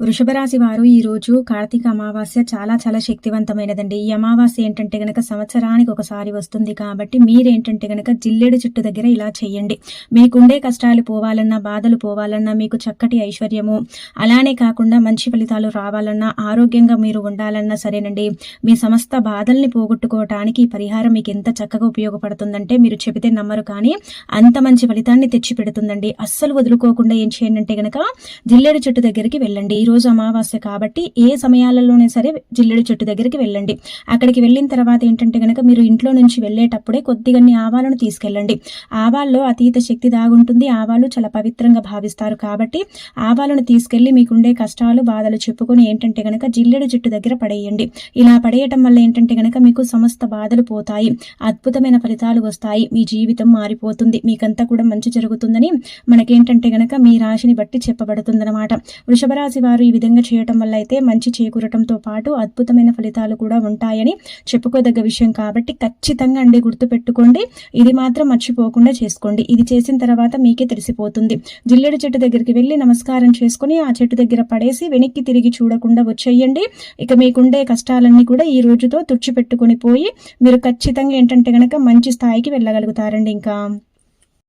వృషభరాశి వారు ఈ రోజు కార్తీక అమావాస్య చాలా చాలా శక్తివంతమైనదండి. ఈ అమావాస్య ఏంటంటే గనక సంవత్సరానికి ఒకసారి వస్తుంది కాబట్టి మీరేంటంటే గనక జిల్లెడు చుట్టు దగ్గర ఇలా చేయండి మీకుండే కష్టాలు పోవాలన్నా బాధలు పోవాలన్నా మీకు చక్కటి ఐశ్వర్యము. అలానే కాకుండా మంచి ఫలితాలు రావాలన్నా ఆరోగ్యంగా మీరు ఉండాలన్నా సరేనండి. మీ సమస్త బాధల్ని పోగొట్టుకోవటానికి ఈ పరిహారం మీకు ఎంత చక్కగా ఉపయోగపడుతుందంటే మీరు చెబితే నమ్మరు కానీ అంత మంచి ఫలితాన్ని తెచ్చి పెడుతుందండి అస్సలు వదులుకోకుండా ఏం చేయండి అంటే గనక జిల్లెడు చుట్టు దగ్గరికి వెళ్ళండి. ఈరోజు రోజు అమావాస్య కాబట్టి ఏ సమయాలలోనే సరే జిల్లెడు చెట్టు దగ్గరికి వెళ్ళండి. అక్కడికి వెళ్ళిన తర్వాత ఏంటంటే గనక మీరు ఇంట్లో నుంచి వెళ్ళేటప్పుడే కొద్దిగా ఆవాలను తీసుకెళ్ళండి. ఆవాల్లో అతీత శక్తి దాగుంటుంది. ఆవాలు చాలా పవిత్రంగా భావిస్తారు కాబట్టి ఆవాలను తీసుకెళ్ళి మీకుండే కష్టాలు బాధలు చెప్పుకొని ఏంటంటే గనక జిల్లెడు చెట్టు దగ్గర పడేయండి. ఇలా పడేయటం వల్ల ఏంటంటే గనక మీకు సమస్త బాధలు పోతాయి. అద్భుతమైన ఫలితాలు వస్తాయి. మీ జీవితం మారిపోతుంది. మీకంతా కూడా మంచి జరుగుతుందని మనకేంటంటే గనక మీ రాశిని బట్టి చెప్పబడుతుందన్నమాట. వృషభ రాశి వారు ఈ విధంగా చేయటం వల్ల అయితే మంచి చేకూరటంతో పాటు అద్భుతమైన ఫలితాలు కూడా ఉంటాయని చెప్పుకోదగ్గ విషయం కాబట్టి ఖచ్చితంగా అండి గుర్తుపెట్టుకోండి. ఇది మాత్రం మర్చిపోకుండా చేసుకోండి. ఇది చేసిన తర్వాత మీకే తెలిసిపోతుంది. జిల్లెడు చెట్టు దగ్గరికి వెళ్ళి నమస్కారం చేసుకుని ఆ చెట్టు దగ్గర పడేసి వెనక్కి తిరిగి చూడకుండా వచ్చేయండి. ఇక మీకుండే కష్టాలన్నీ కూడా ఈ రోజుతో తుడిచిపెట్టుకుని పోయి మీరు ఖచ్చితంగా ఏంటంటే గనక మంచి స్థాయికి వెళ్ళగలుగుతారండి ఇంకా.